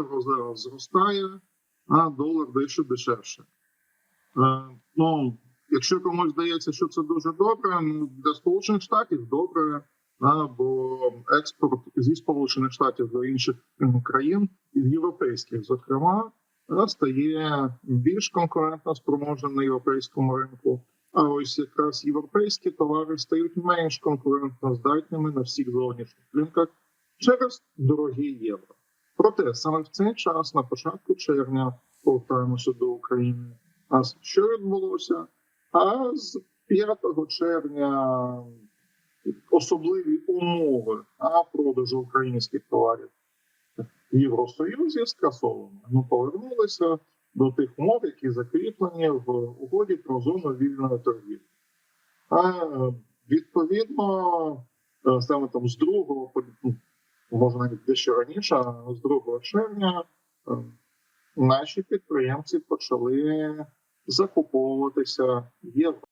євро зараз зростає, а долар дещо дешевше. Е, ну, якщо комусь здається, що це дуже добре, ну для Сполучених Штатів добре, а, бо експорт зі Сполучених Штатів до інших країн, і європейських, зокрема, а, стає більш конкурентно спроможним на європейському ринку. А ось якраз європейські товари стають менш конкурентно здатними на всіх зовнішніх ринках через дорогі євро. Проте саме в цей час, на початку червня, повертаємося до України. А що відбулося? А з 5 червня особливі умови а, продажу українських товарів в Євросоюзі скасовані. Ми повернулися до тих умов, які закріплені в угоді про зону вільної торгівлі. А відповідно, е, саме там з 2 по ну, може навіть дещо раніше, але з 2 червня е, наші підприємці почали закуповуватися євро.